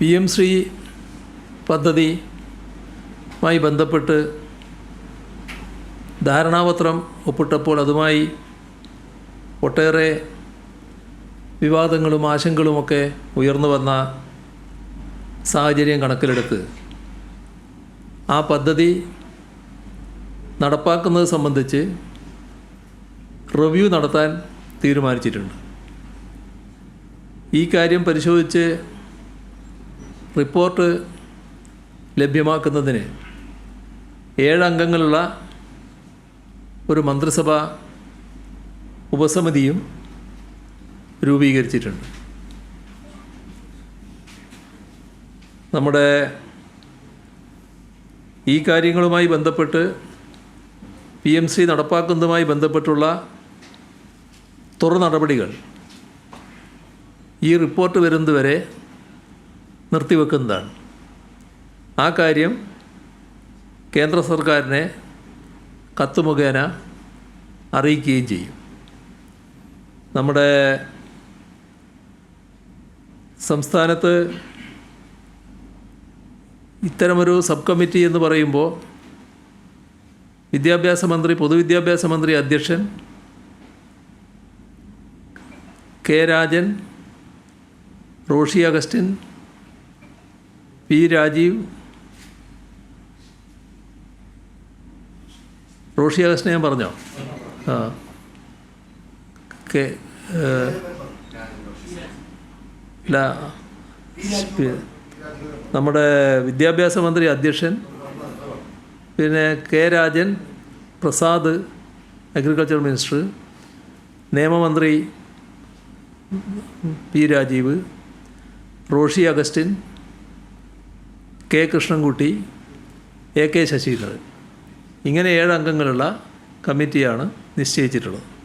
P M Shri പദ്ധതിയുമായി ബന്ധപ്പെട്ട് ധാരണാപത്രം ഒപ്പിട്ടപ്പോൾ അതുമായി ഒട്ടേറെ വിവാദങ്ങളും ആശങ്കകളുമൊക്കെ ഉയർന്നു വന്ന സാഹചര്യം കണക്കിലെടുത്ത് ആ പദ്ധതി നടപ്പാക്കുന്നത് സംബന്ധിച്ച് റിവ്യൂ നടത്താൻ തീരുമാനിച്ചിട്ടുണ്ട്. ഈ കാര്യം പരിശോധിച്ച് റിപ്പോർട്ട് ലഭ്യമാക്കുന്നതിന് ഏഴംഗങ്ങളുള്ള ഒരു മന്ത്രിസഭ ഉപസമിതിയും രൂപീകരിച്ചിട്ടുണ്ട്. നമ്മുടെ ഈ കാര്യങ്ങളുമായി ബന്ധപ്പെട്ട് പി എം സി നടപ്പാക്കുന്നതുമായി ബന്ധപ്പെട്ടുള്ള തുറ നടപടികൾ ഈ റിപ്പോർട്ട് വരുന്നതുവരെ നിർത്തിവെക്കുന്നതാണ്. ആ കാര്യം കേന്ദ്ര സർക്കാരിനെ കത്ത് മുഖേന അറിയിക്കുകയും ചെയ്യും. നമ്മുടെ സംസ്ഥാനത്ത് ഇത്തരമൊരു സബ് കമ്മിറ്റി എന്ന് പറയുമ്പോൾ വിദ്യാഭ്യാസ മന്ത്രി പൊതുവിദ്യാഭ്യാസ മന്ത്രി അധ്യക്ഷൻ K Rajan Roshy Augustine P Rajeev Roshy അഗസ്റ്റിനെ ഞാൻ പറഞ്ഞോ? ആ. കെ ഇല്ല നമ്മുടെ വിദ്യാഭ്യാസ മന്ത്രി അധ്യക്ഷൻ പിന്നെ K Rajan Prasad agriculture minister നിയമമന്ത്രി P Rajeev Roshy Augustine K Krishnankutty A K Saseendran ഇങ്ങനെ ഏഴ് അംഗങ്ങളുള്ള കമ്മിറ്റിയാണ് നിശ്ചയിച്ചിട്ടുള്ളത്.